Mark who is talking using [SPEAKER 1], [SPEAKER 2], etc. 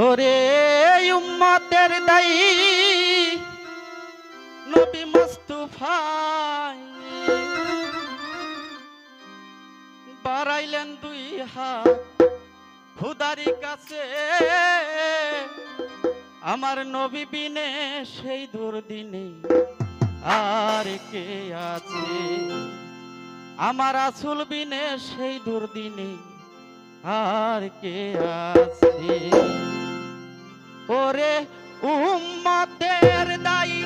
[SPEAKER 1] ওরে উম্মতের দাই নবী মস্তুফাই। বাড়াইলেন দুই হাত। খুদারি কাছে। আমার নবী বিনে সেই দুর্দিনে আর কে আছে? আমার আসুল বিনে সেই দুর্দিনে আর কে আছে? ওরে উম্মতের দায়ী